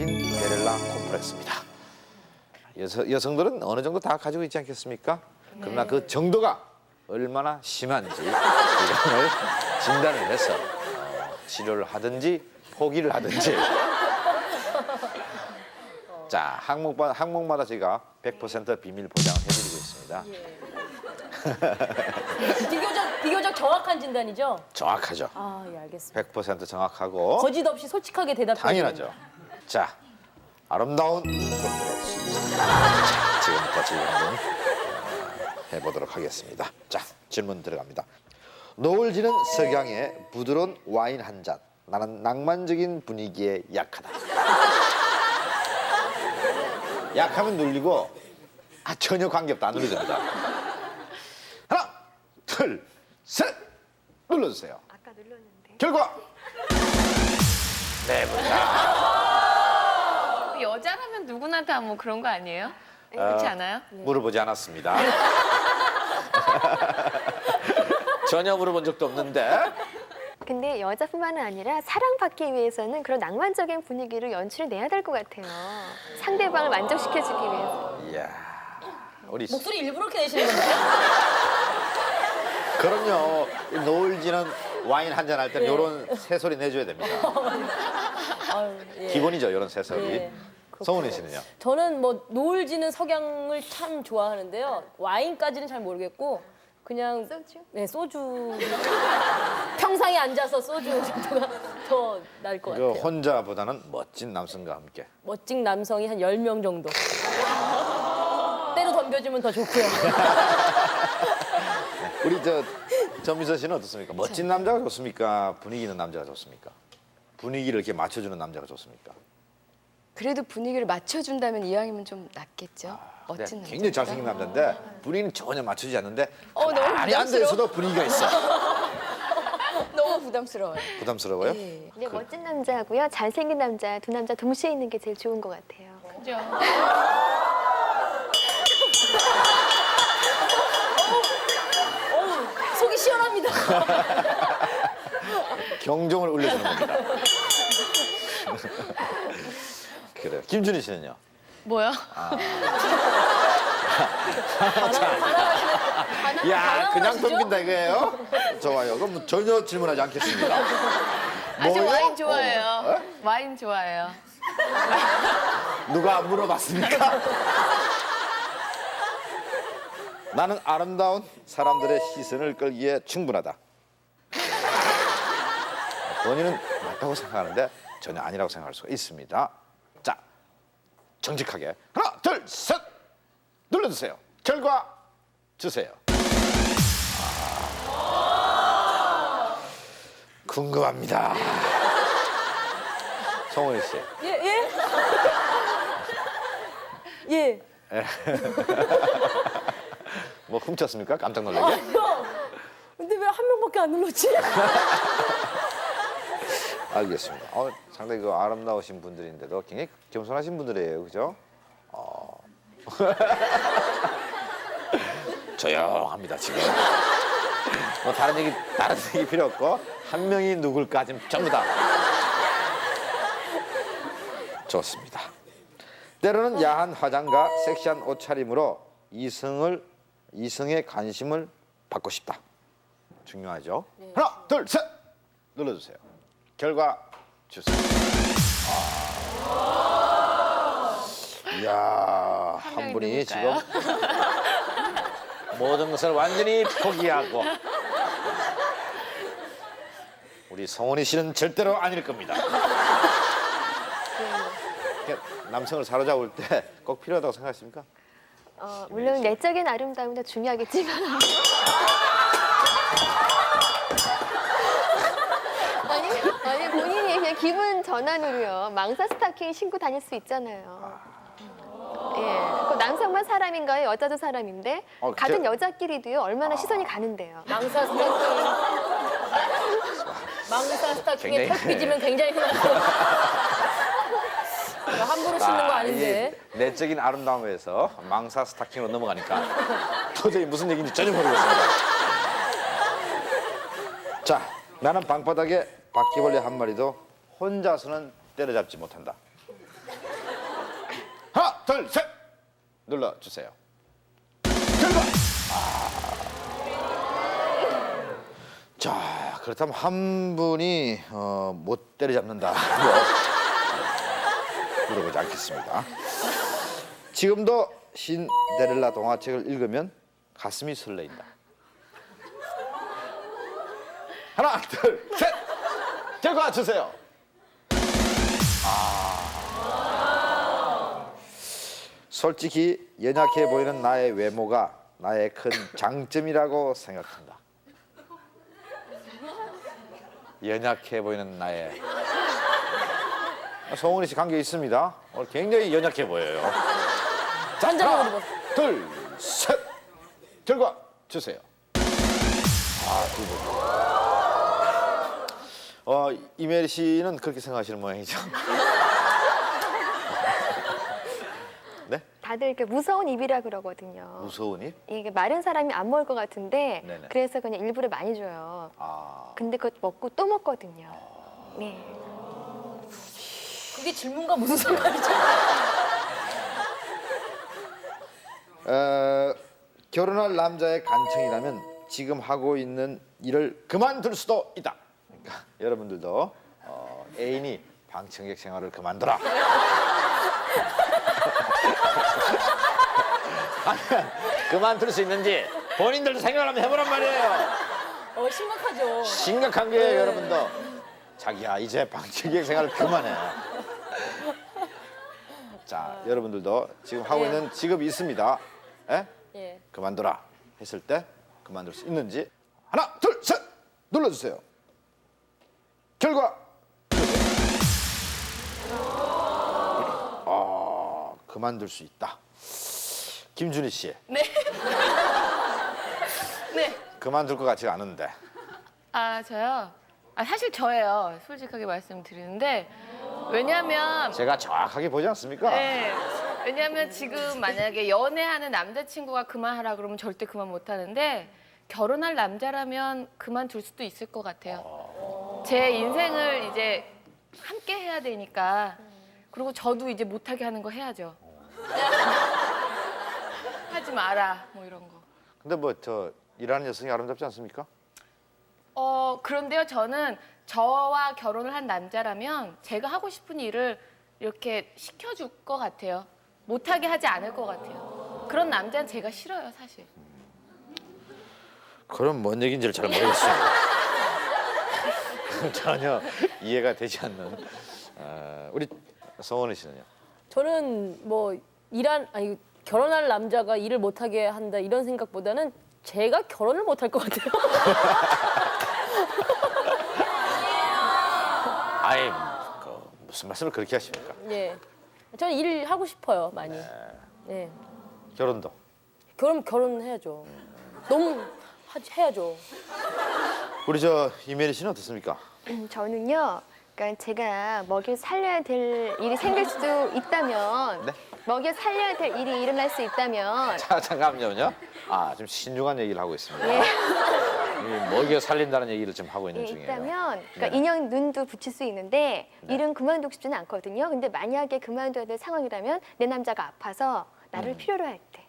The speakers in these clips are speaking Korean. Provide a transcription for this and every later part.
신데렐라 콤플렉스입니다. 여성, 여성들은 어느 정도 다 가지고 있지 않겠습니까? 그러나 그 정도가 얼마나 심한지 이걸 진단을 해서 어, 치료를 하든지 포기를 하든지 자 항목마다, 항목마다 저희가 100% 비밀 보장을 해드리고 있습니다. 비교적 비교적 정확한 진단이죠? 정확하죠. 아, 예, 알겠습니다. 100% 정확하고 거짓 없이 솔직하게 대답해. 당연하죠. 자, 아름다운 콘트롤. 자, 지금부터 질문 해보도록 하겠습니다. 자, 질문 들어갑니다. 노을 지는 석양에 부드러운 와인 한 잔. 나는 낭만적인 분위기에 약하다. 약하면 눌리고 아 전혀 관계없다 안 눌러집니다. 하나, 둘, 셋 눌러주세요. 아까 눌렀는데. 결과 네 분. 여자라면 누구나 다 뭐 그런 거 아니에요? 그렇지 않아요? 물어보지 않았습니다. 전혀 물어본 적도 없는데 근데 여자뿐만은 아니라 사랑받기 위해서는 그런 낭만적인 분위기를 연출해 내야 될 것 같아요. 상대방을 만족시켜주기 위해서. 이야 우리 목소리 일부러 이렇게 내시는 건가요? 그럼요 이 노을 지는 와인 한 잔 할 때는 이런 새소리 내줘야 됩니다. 아유, 예. 기본이죠 이런 새소리. 예, 성훈이 씨는요? 저는 뭐 노을 지는 석양을 참 좋아하는데요. 와인까지는 잘 모르겠고 그냥 소주? 네, 소주. 평상에 앉아서 소주 정도가 더 나을 것 그 같아요. 혼자보다는 멋진 남성과 함께 멋진 남성이 한 10명 정도. 때로 덤벼주면 더 좋고요. 우리 저 전미서 씨는 어떻습니까? 멋진 남자가 좋습니까? 분위기 있는 남자가 좋습니까? 분위기를 이렇게 맞춰주는 남자가 좋습니까? 그래도 분위기를 맞춰준다면 이왕이면 좀 낫겠죠. 네, 멋진 남자. 굉장히 잘생긴 남자인데 분위기는 전혀 맞추지 않는데 어, 너무 가만히 부담스러워. 있어도 분위기가 있어. 너무 부담스러워요. 부담스러워요? 예. 근데 멋진 남자하고요. 잘생긴 남자, 두 남자 동시에 있는 게 제일 좋은 것 같아요. 그죠? 어우, 속이 시원합니다. 경종을 울려주는 겁니다. 그래요. 김준희 씨는요? 뭐요? 야, 그냥? 덤빈다 이거예요? 좋아요. 그럼 뭐 전혀 질문하지 않겠습니다. 아저 뭐요? 와인 좋아해요. 어? 와인 좋아해요. 누가 물어봤습니까? 나는 아름다운 사람들의 시선을 끌기에 충분하다. 본인은 맞다고 생각하는데 전혀 아니라고 생각할 수가 있습니다. 자, 정직하게 하나, 둘, 셋 눌러주세요. 결과 주세요. 아, 궁금합니다. 성원이 씨. 예, 예. 예. 뭐 훔쳤습니까? 깜짝 놀라게? 형! 근데 왜 한 명밖에 안 눌렀지? 알겠습니다. 어, 상당히 그 아름다우신 분들인데도 굉장히 겸손하신 분들이에요, 그죠? 어. 조용합니다 지금. 뭐 다른 얘기 다른 얘기 필요 없고 한 명이 누굴까 지금 전부 다. 좋습니다. 때로는 야한 화장과 섹시한 옷차림으로 이성을 이성의 관심을 받고 싶다. 중요하죠. 하나, 둘, 셋 눌러주세요. 결과 주세요. 아. 이야 한 분이 지금 누굴까요? 모든 것을 완전히 포기하고 우리 성원이 씨는 절대로 아닐 겁니다. 이렇게 남성을 사로잡을 때 꼭 필요하다고 생각하십니까? 어, 물론 내적인 아름다움도 중요하겠지만 아니, 아니 본인이 그냥 기분 전환으로요 망사 스타킹 신고 다닐 수 있잖아요. 예, 그 남성만 사람인가요? 여자도 사람인데 어, 같은 제- 여자끼리도요 얼마나 시선이 가는데요. 망사 스타킹. 망사 스타킹에 굉장히- 털 삐지면 굉장히 흔하죠. 함부로 신는 거 아닌데. 이 내적인 아름다움에서 망사 스타킹으로 넘어가니까 도저히 무슨 얘기인지 전혀 모르겠습니다. 자, 나는 방바닥에 바퀴벌레 한 마리도 혼자서는 때려잡지 못한다. 둘, 셋 눌러주세요. 결과. 아. 자, 그렇다면 한 분이 어, 못 때려잡는다. 뭐, 물어보지 않겠습니다. 지금도 신데렐라 동화책을 읽으면 가슴이 설레인다. 하나, 둘, 셋. 결과 주세요. 아. 솔직히 연약해 보이는 나의 외모가 나의 큰 장점이라고 생각한다. 연약해 보이는 나의 성훈이 씨 관계 있습니다. 오늘 굉장히 연약해 보여요. 자, 한장으로 하나. 둘, 셋. 결과 주세요. 아, 두 분. 어, 이메리 씨는 그렇게 생각하시는 모양이죠. 네? 다들 이렇게 무서운 입이라 그러거든요. 무서운 입? 이게 마른 사람이 안 먹을 것 같은데 네네. 그래서 그냥 일부러 많이 줘요. 아, 근데 그거 먹고 또 먹거든요. 네. 그게 질문과 무슨 상관이죠? 어, 결혼할 남자의 간청이라면 지금 하고 있는 일을 그만둘 수도 있다. 그러니까 여러분들도 어, 애인이 방청객 생활을 그만둬라. 그만둘 수 있는지 본인들도 생각을 한번 해보란 말이에요. 어, 심각하죠. 심각한 게 여러분도 자기야 이제 방청객 생활을 그만해. 자 여러분들도 지금 하고 네. 있는 직업이 있습니다. 예? 예. 그만둬라 했을 때 그만둘 수 있는지 하나 둘 셋 눌러주세요. 결과 아 그만둘 수 있다. 김준희 씨 네. 네. 그만둘 것 같지가 않은데 아 저요. 아 사실 저예요. 솔직하게 말씀드리는데 왜냐하면 제가 정확하게 보지 않습니까? 네. 왜냐하면 지금 만약에 연애하는 남자친구가 그만하라 그러면 절대 그만 못 하는데 결혼할 남자라면 그만둘 수도 있을 것 같아요. 제 인생을 이제 함께 해야 되니까 그리고 저도 이제 못하게 하는 거 해야죠. 하지 마라 뭐 이런 거. 근데 뭐 저 일하는 여성이 아름답지 않습니까? 어 그런데요 저는 저와 결혼을 한 남자라면 제가 하고 싶은 일을 이렇게 시켜줄 것 같아요. 못하게 하지 않을 것 같아요. 그런 남자는 제가 싫어요 사실. 그럼 뭔 얘기인지를 잘 모르겠어요. 전혀 이해가 되지 않는 어, 우리 성원희 씨는요? 저는 뭐 일한 아니 결혼할 남자가 일을 못하게 한다 이런 생각보다는 제가 결혼을 못할 것 같아요. 아이 그 무슨 말씀을 그렇게 하십니까? 예. 저는 일 하고 싶어요 많이. 예. 결혼도 결혼 결혼해야죠. 너무 하, 해야죠. 우리 저 이메리 씨는 어떻습니까? 음, 저는요. 그러니까 제가 먹여 살려야 될 일이 생길 수도 있다면 네? 먹여 살려야 될 일이 일어날 수 있다면 자 잠깐만요. 아 지금 신중한 얘기를 하고 있습니다. 예, 이 먹여 살린다는 얘기를 지금 하고 있는 예, 중이에요. 있다면 그러니까 네. 인형 눈도 붙일 수 있는데 일은 그만두고 싶지는 않거든요. 근데 만약에 그만둬야 될 상황이라면 내 남자가 아파서 음. 나를 필요로 할 때,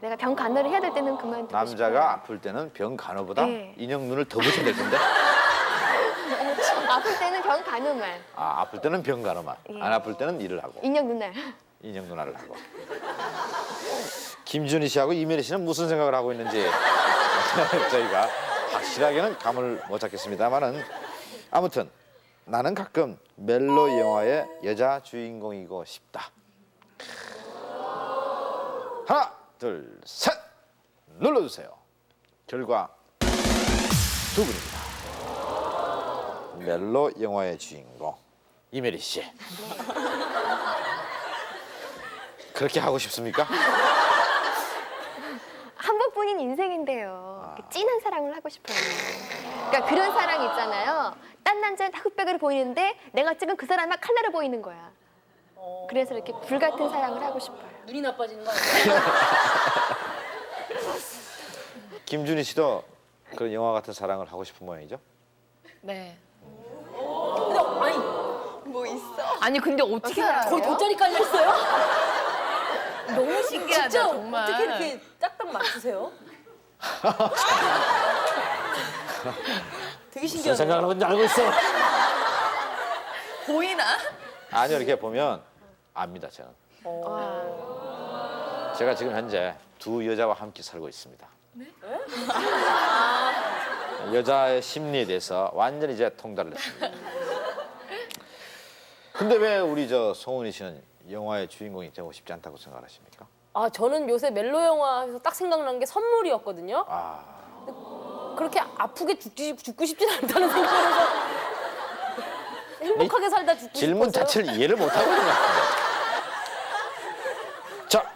내가 병 간호를 해야 될 때는 그만두고 남자가 싶어요. 아플 때는 병 간호보다 네. 인형 눈을 더 붙이면 될 텐데. 아플 때는 병 간호만 아 아플 때는 병 간호만, 예. 안 아플 때는 일을 하고. 인형 눈알. 인형 누나를 하고 김준희 씨하고 이메리 씨는 무슨 생각을 하고 있는지 저희가 확실하게는 감을 못 잡겠습니다만은 아무튼 나는 가끔 멜로 영화의 여자 주인공이고 싶다. 하나, 둘, 셋 눌러주세요. 결과 두 분입니다. 멜로 영화의 주인공 이메리 씨. 그렇게 하고 싶습니까? 한 번뿐인 인생인데요. 이렇게 진한 사랑을 하고 싶어요. 그러니까 그런 사랑 있잖아요. 딴 남자는 다 흑백으로 보이는데 내가 찍은 그 사람만 칼라로 보이는 거야. 그래서 이렇게 불같은 사랑을 하고 싶어요. 눈이 나빠지는 거 아니에요? 김준희 씨도 그런 영화 같은 사랑을 하고 싶은 모양이죠? 네. 근데 아니 아니 근데 어떻게 알아요? 거기 돗자리 깔려 있어요? 너무 신기하다, 진짜 정말. 어떻게 이렇게 딱딱 맞추세요? 되게 무슨 신기하네요. 생각을 하는지 알고 있어. 보이나? 아니요 이렇게 보면 압니다 저는. 제가 지금 현재 두 여자와 함께 살고 있습니다. 여자의 심리에 대해서 완전히 이제 통달을 했습니다. 근데 왜 우리 저 송은이 씨는 영화의 주인공이 되고 싶지 않다고 생각하십니까? 아 저는 요새 멜로 영화에서 딱 생각난 게 선물이었거든요. 아 그렇게 아프게 죽지, 죽고 싶진 않다는 생각에서 행복하게 살다 죽고 질문 싶어서요. 자체를 이해를 못하고 있는 것 같아요. 자,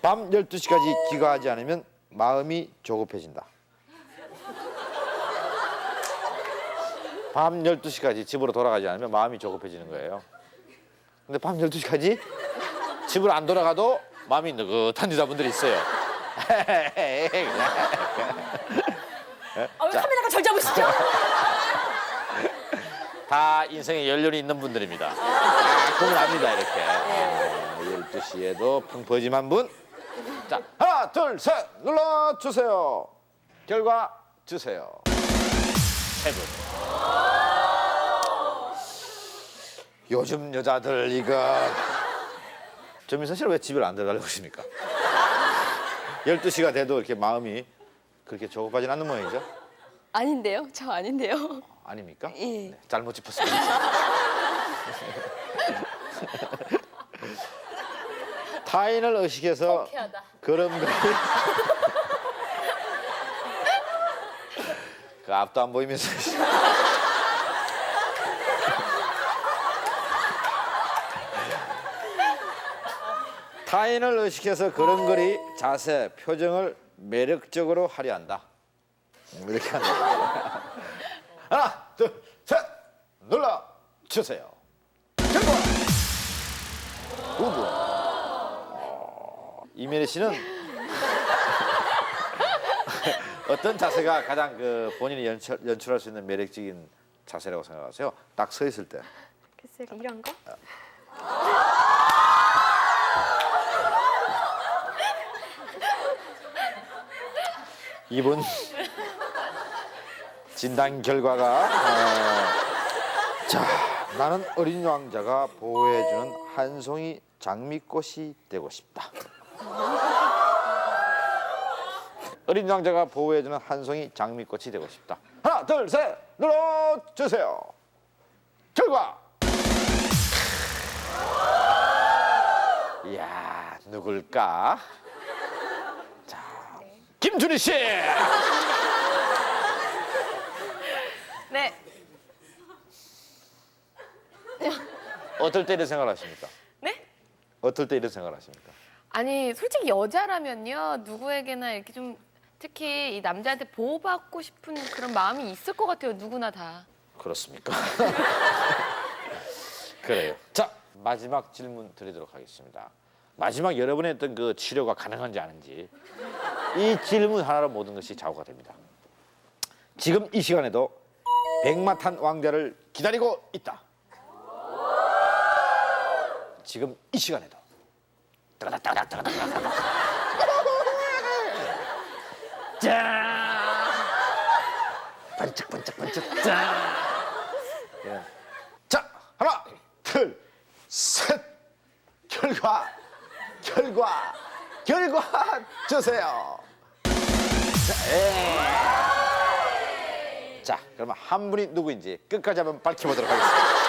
밤 12시까지 귀가하지 않으면 마음이 조급해진다. 밤 12시까지 집으로 돌아가지 않으면 마음이 조급해지는 거예요. 근데 밤 12시까지 집을 안 돌아가도 마음이 느긋한 여자분들이 있어요. 아, 왜 자. 카메라가 절 잡으시죠? 다 인생에 연륜이 있는 분들입니다. 아, 그건 압니다 이렇게. 아, 12시에도 풍부지만 분. 자 하나 둘 셋 눌러주세요. 결과 주세요. 세 분. 요즘 여자들 이거 전민선 씨는 왜 집을 안 들어가려고 하십니까? 12시가 돼도 이렇게 마음이 그렇게 조급하진 않는 모양이죠? 아닌데요? 저 아닌데요. 아닙니까? 예. 네, 잘못 짚었습니다. 타인을 의식해서. 그런 거. 그 앞도 안 보이면서. 타인을 의식해서 걸음걸이, 자세, 표정을 매력적으로 하려 한다. 음, 이렇게 한다. 하나, 둘, 셋, 눌러 주세요. 결과 어, 이면희 씨는 어떤 자세가 가장 그 본인이 연출, 연출할 수 있는 매력적인 자세라고 생각하세요? 딱 서 있을 때. 글쎄 이런 거? 이분 진단 결과가 어, 자 나는 어린 왕자가 보호해주는 한 송이 장미꽃이 되고 싶다. 어린 왕자가 보호해주는 한 송이 장미꽃이 되고 싶다. 하나 둘 셋 눌러 주세요. 결과 이야 누굴까? 자 김준희 씨. 네. 어떨 때 이런 생각을 하십니까? 네? 어떨 때 이런 생각을 하십니까? 아니 솔직히 여자라면요 누구에게나 이렇게 좀 특히 이 남자한테 보호받고 싶은 그런 마음이 있을 것 같아요 누구나 다. 그렇습니까? 그래요. 자 마지막 질문 드리도록 하겠습니다. 마지막 여러분의 어떤 그 치료가 가능한지 아닌지 이 질문 하나로 모든 것이 좌우가 됩니다. 지금 이 시간에도 백마탄 왕자를 기다리고 있다. 지금 이 시간에도 따가닥 짠! 반짝반짝반짝 짠! 예. 자 하나 둘 셋! 결과 결과 결과 주세요. 자, 예. 자 그러면 한 분이 누구인지 끝까지 한번 밝혀보도록 하겠습니다.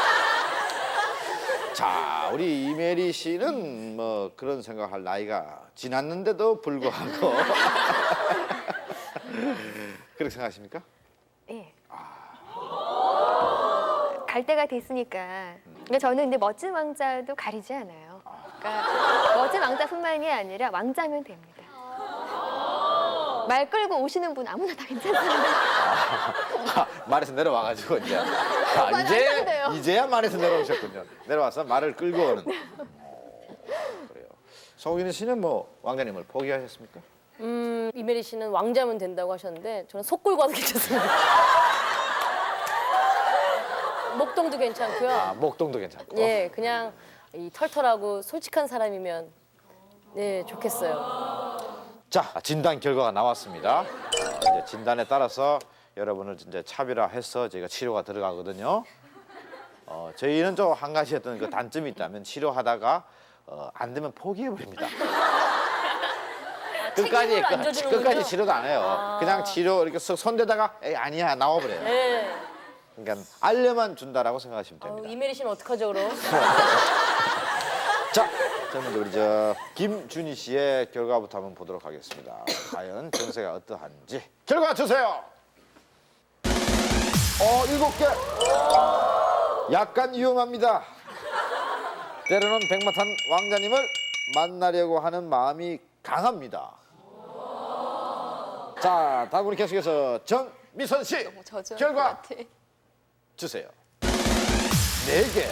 자 우리 이메리 씨는 뭐 그런 생각할 나이가 지났는데도 불구하고 그렇게 생각하십니까? 예. 갈 때가 됐으니까. 그러니까 저는 근데 멋진 왕자도 가리지 않아요. 그러니까 멋진 왕자뿐만이 아니라 왕자면 됩니다. 말 끌고 오시는 분 아무나 다 괜찮습니다. 아, 말에서 내려와가지고 이제 아, 이제 돼요. 이제야 말에서 내려오셨군요. 내려와서 말을 끌고 오는. 어, 그래요. 송윤희 씨는 뭐 왕자님을 포기하셨습니까? 음, 이메리 씨는 왕자면 된다고 하셨는데 저는 속 끌고 와도 괜찮습니다. 목동도 괜찮고요. 아 목동도 괜찮고. 예, 그냥 이 털털하고 솔직한 사람이면 네, 좋겠어요. 자 진단 결과가 나왔습니다. 어, 이제 진단에 따라서 여러분을 이제 차별화해서 저희가 치료가 들어가거든요. 어, 저희는 좀 한 가지 어떤 그 단점이 있다면 치료하다가 어, 안 되면 포기해 버립니다. 끝까지 책임을 안 끝- 져주는군요. 끝까지 치료도 안 해요. 그냥 치료 이렇게 쓱 손대다가 에이 아니야 나와버려요. 네. 그러니까 알려만 준다라고 생각하시면 아우, 됩니다. 이메리 씨는 어떡하죠, 그럼? 자, 그러면 우리 저 김준희 씨의 결과부터 한번 보도록 하겠습니다. 과연 정세가 어떠한지 결과 주세요. 어, 일곱 개. 약간 위험합니다. 때로는 백마탄 왕자님을 만나려고 하는 마음이 강합니다. 자, 다음 우리 계속해서 정미선 씨 저주할 결과 것 같아. 주세요. 네 개.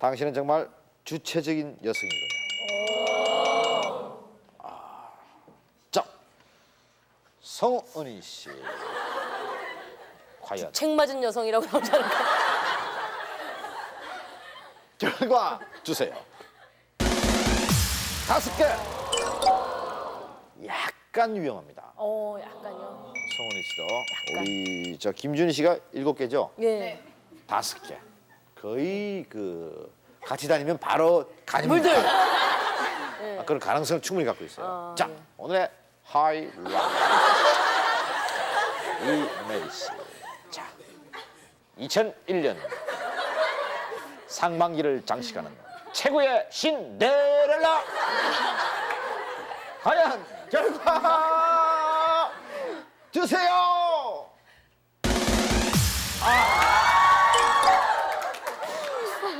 당신은 정말 주체적인 여성이군요. 아, 자, 성은희 씨. 과연 책 맞은 여성이라고 나오지 않을까? 결과 주세요. 다섯 개. 약 간 위험합니다. 어, 약간요. 성은희 씨도 우리 저 김준희 씨가 일곱 개죠. 네. 다섯 개. 거의 그 같이 다니면 바로 간입니다. 물들. 아, 그런 가능성을 충분히 갖고 있어요. 아, 자, 네. 오늘의 하이 라이트. 이메리 씨. 자, 2001년 상반기를 장식하는 최고의 신데렐라. 과연 결과 주세요.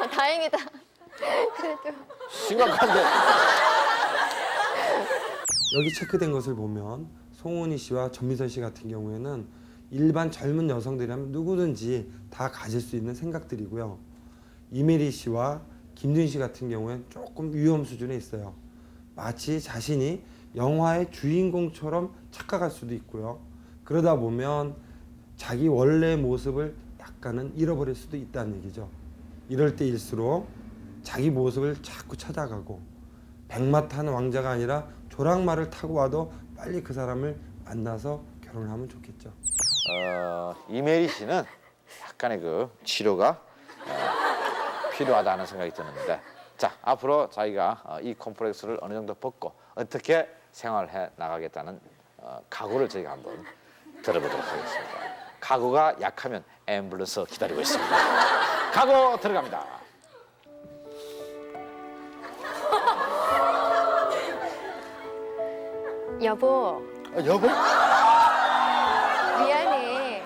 아, 다행이다. 그래도 심각한데. 여기 체크된 것을 보면 송은희 씨와 전미선 씨 같은 경우에는 일반 젊은 여성들이라면 누구든지 다 가질 수 있는 생각들이고요. 이메리 씨와 김준 씨 같은 경우에는 조금 위험 수준에 있어요. 마치 자신이 영화의 주인공처럼 착각할 수도 있고요. 그러다 보면 자기 원래 모습을 약간은 잃어버릴 수도 있다는 얘기죠. 이럴 때일수록 자기 모습을 자꾸 찾아가고 백마 타는 왕자가 아니라 조랑말을 타고 와도 빨리 그 사람을 만나서 결혼을 하면 좋겠죠. 어, 이메리 씨는 약간의 그 치료가 어, 필요하다는 생각이 드는데 자 앞으로 자기가 어, 이 콤플렉스를 어느 정도 벗고 어떻게 생활해 나가겠다는 어, 각오를 저희가 한번 들어보도록 하겠습니다. 각오가 약하면 앰뷸런스 기다리고 있습니다. 각오 들어갑니다. 여보 어, 여보? 미안해.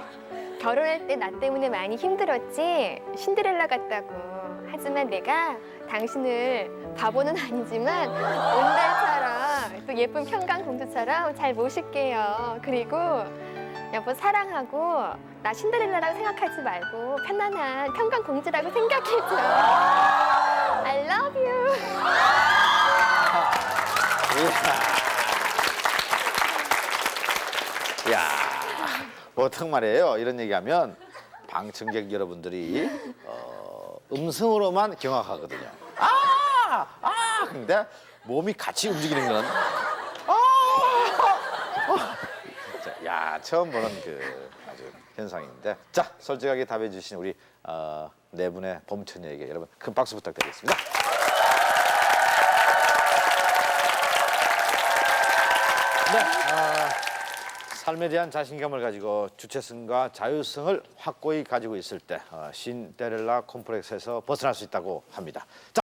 결혼할 때 나 때문에 많이 힘들었지? 신데렐라 같다고. 하지만 내가 당신을 바보는 아니지만 온달처럼 또 예쁜 평강 공주처럼 잘 모실게요. 그리고 여보 사랑하고 나 신데렐라라고 생각하지 말고 편안한 평강 공주라고 생각해줘. I love you. 야, 보통 말이에요. 이런 얘기하면 방청객 여러분들이 어, 음성으로만 경악하거든요. 아, 아, 근데 몸이 같이 움직이는 건 아, 아. 진짜, 야, 처음 보는 그 아주 현상인데. 자, 솔직하게 답해 주신 우리 어, 네 분의 봄처녀에게 여러분 큰 박수 부탁드리겠습니다. 네. 아, 삶에 대한 자신감을 가지고 주체성과 자유성을 확고히 가지고 있을 때 어, 신데렐라 콤플렉스에서 벗어날 수 있다고 합니다. 자,